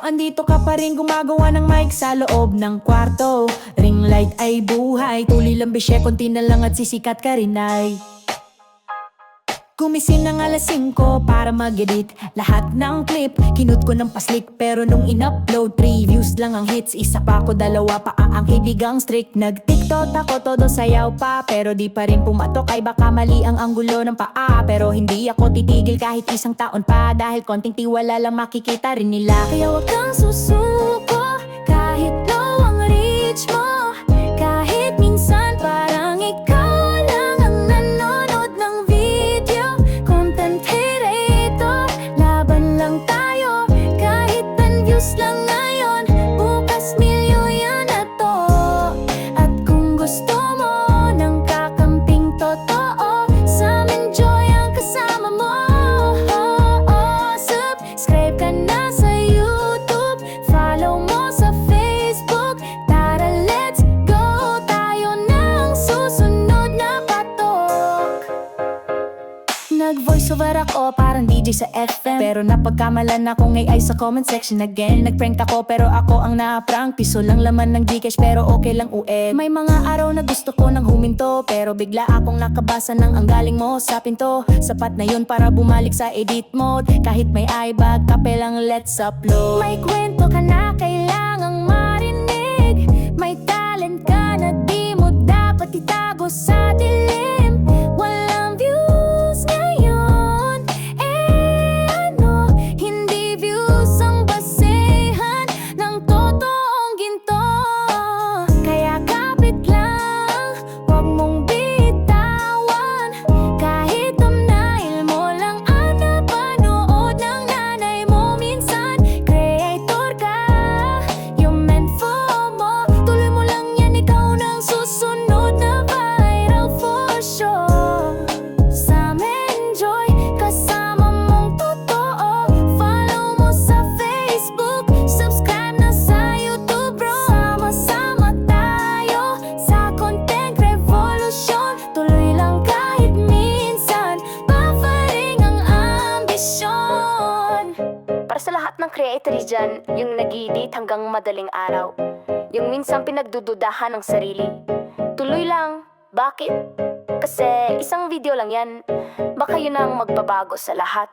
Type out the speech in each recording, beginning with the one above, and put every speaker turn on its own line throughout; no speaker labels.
andito ka pa rin gumagawa ng mic sa loob ng kwarto. Ring light ay buhay, tuli lang bisye, konti na lang at sisikat ka rin ay Gumising ng alas 5 para mag-edit. Lahat ng clip, kinut ko ng paslik. Pero nung in-upload, 3 views lang ang hits. Isa pa ako, dalawa pa. Ang hibigang strict. Nag-tiktok ako, todo sayaw pa. Pero di pa rin pumatok, ay baka mali ang anggulo ng paa. Pero hindi ako titigil kahit isang taon pa. Dahil konting tiwala lang makikita rin nila. Kaya wag kang susuko, Over ako parang DJ sa FM Pero napagkamalan ako ngay ay sa comment section again. Nag-prank ako pero ako ang na-prank. Piso lang laman ng Gcash pero okay lang ued May mga araw na gusto ko nang huminto Pero bigla akong nakabasa ng ang galing mo sa pinto. Sapat na yun para bumalik sa edit mode. Kahit may iBag, kape lang let's upload. May kwento ka na
creators dyan, yung nag-edit hanggang madaling araw. Yung minsan pinagdududahan ng sarili. Tuloy lang. Bakit? Kasi isang video lang yan. Baka yun ang magbabago sa lahat.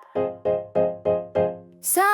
Sa